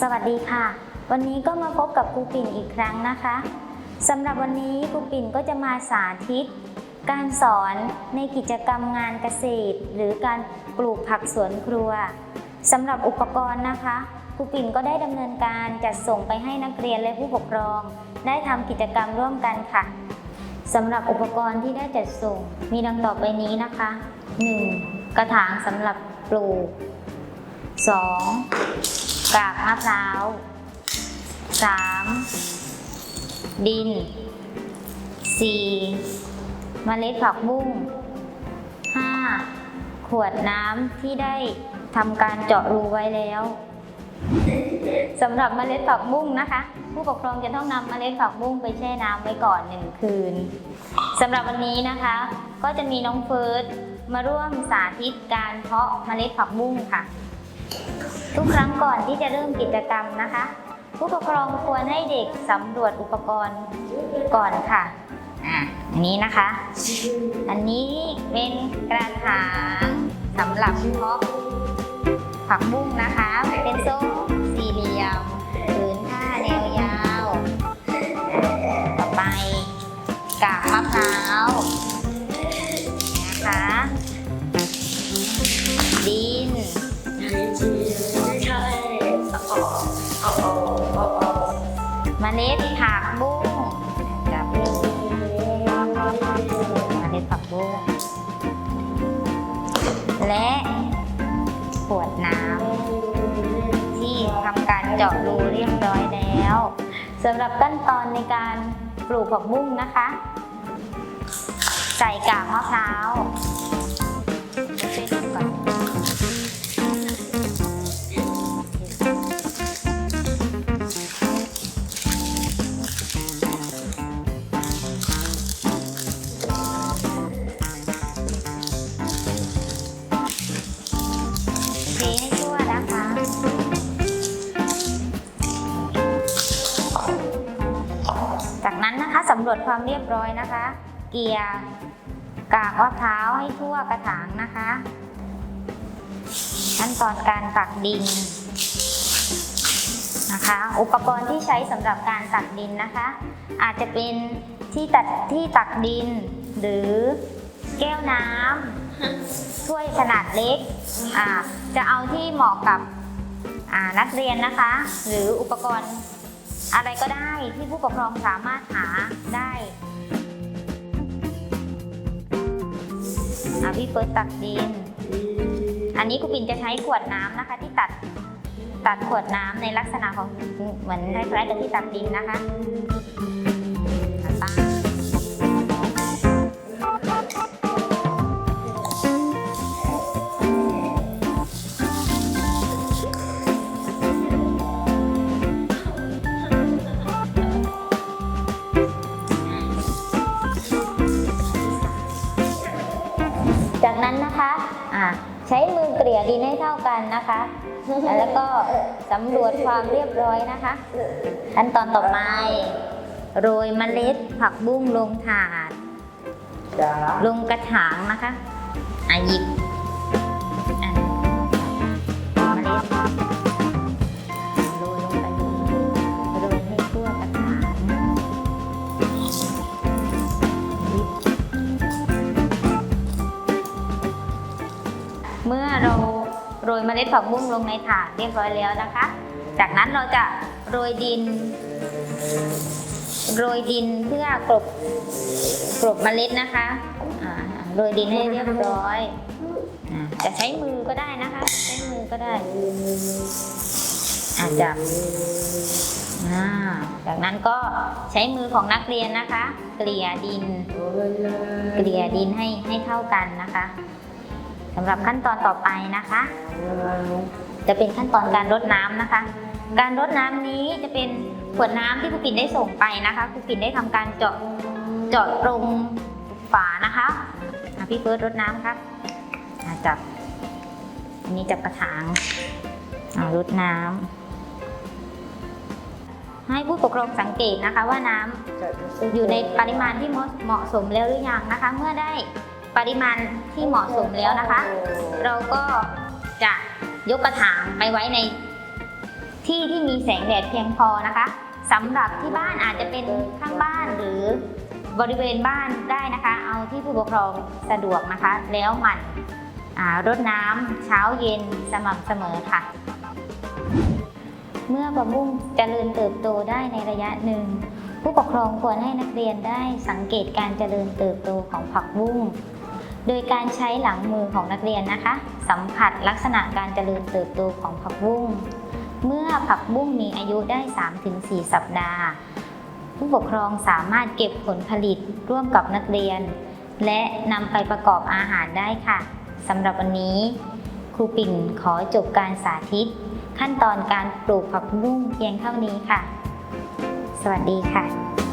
สวัสดีค่ะ วันนี้ก็มาพบกับครูปิ่นอีกครั้งนะคะสำหรับวันนี้ครูปิ่นก็จะมาสาธิต การสอนในกิจกรรมงานเกษตร หรือการปลูกผักสวนครัวสำหรับอุปกรณ์นะคะครูปิ่นก็ได้ดำเนินการจัดส่งไปให้นักเรียนและผู้ปกครอง ได้ทำกิจกรรมร่วมกันค่ะสำหรับอุปกรณ์ที่ได้จัดส่ง มีดังต่อไปนี้นะคะ 1. กระถางสำหรับปลูก 2. กากมะพร้าว 3. ดิน 4. เมล็ดผักบุ้ง 5. ขวดน้ำที่ได้ทำการเจาะรูไว้แล้วสำหรับเมล็ดผักบุ้งนะคะ ผู้ปกครองจะต้องนำเมล็ดผักบุ้งไปแช่น้ำไว้ก่อนหนึ่งคืนสำหรับวันนี้นะคะ ก็จะมีน้องเฟิร์สมาร่วมสาธิตการเพาะเมล็ดผักบุ้งค่ะ ทุกครั้งก่อนที่จะเริ่มกิจกรรมนะคะ ผู้ปกครองควรให้เด็กสำรวจอุปกรณ์ก่อนค่ะอะอันนี้นะคะ อันนี้เป็นกระถางสำหรับเพาะผักบุ้งนะคะ เป็นทรงสี่เหลี่ยมผืนผ้าแนวยาว ต่อไปกากมะพร้าวนะคะ เมล็ดผักบุ้งกับเมล็ดผักบุ้งและขวดน้ำที่ทำการเจาะรูเรียบร้อยแล้วสำหรับขั้นตอนในการปลูกผักบุ้งนะคะ ใส่กากมะพร้าวำรวจความเรียบร้อยนะคะ เกียร์กากมะพร้าวให้ทั่วกระถางนะคะ ขั้นตอนการตักดินนะคะ อุปกรณ์ที่ใช้สำหรับการตักดินนะคะ อาจจะเป็นที่ตัดที่ตักดิน หรือแก้วน้ำถ้วยขนาดเล็กจะเอาที่เหมาะกับนักเรียนนะคะ หรืออุปกรณ์ อะไรก็ได้ที่ผู้ปกครองสามารถหาได้อ่าพี่เฟิร์สตักดิน อันนี้ครูปินจะใช้ขวดน้ำนะคะ ที่ตัดตัดขวดน้ำในลักษณะของเหมือนคล้ายๆกับที่ตักดินนะคะ นนะคะ แล้วก็สำรวจความเรียบร้อยนะคะ ขั้นตอนต่อไป โรยเมล็ดผักบุ้งลงถาด ลงกระถางนะคะอะหยิบ เมล็ดผักบุ้งลงในถาดเรียบร้อยแล้วนะคะ จากนั้นเราจะโรยดิน โรยดินเพื่อกลบกลบเมล็ดนะคะโรยดินให้เรียบร้อยอจะใช้มือก็ได้นะคะ ใช้มือก็ได้อาจับจากนั้นก็ใช้มือของนักเรียนนะคะ เกลี่ยดิน เกลี่ยดินให้ให้เท่ากันนะคะ สำหรับขั้นตอนต่อไปนะคะ จะเป็นขั้นตอนการรดน้ำนะคะ การรดน้ำนี้จะเป็นขวดน้ำที่ครูปิ่นได้ส่งไปนะคะครูปิ่นได้ทำการเจาะเจาะตรงฝานะคะอะพี่เฟิร์สรดน้ำครับจับอันนี้จับกระถางรดน้ำให้ผู้ปกครองสังเกตนะคะว่าน้ำอยู่ในปริมาณที่เหมาะสมแล้วหรือยังนะคะ เมื่อได้ ปริมาณที่เหมาะสมแล้วนะคะ เราก็จะยกกระถางไปไว้ในที่ที่มีแสงแดดเพียงพอนะคะสำหรับที่บ้านอาจจะเป็นข้างบ้านหรือบริเวณบ้านได้นะคะ เอาที่ผู้ปกครองสะดวกนะคะ แล้วหมั่นอารดน้ำเช้าเย็นสม่ำเสมอค่ะ เมื่อผักบุ้งเจริญเติบโตได้ในระยะหนึ่ง ผู้ปกครองควรให้นักเรียนได้สังเกตการเจริญเติบโตของผักบุ้ง โดยการใช้หลังมือของนักเรียนนะคะ สัมผัสลักษณะการเจริญเติบโตของผักบุ้ง เมื่อผักบุ้งมีอายุได้ 3-4 สัปดาห์ ผู้ปกครองสามารถเก็บผลผลิตร่วมกับนักเรียน และนำไปประกอบอาหารได้ค่ะสำหรับวันนี้ครูปิ่นขอจบการสาธิต ขั้นตอนการปลูกผักบุ้งเพียงเท่านี้ค่ะ สวัสดีค่ะ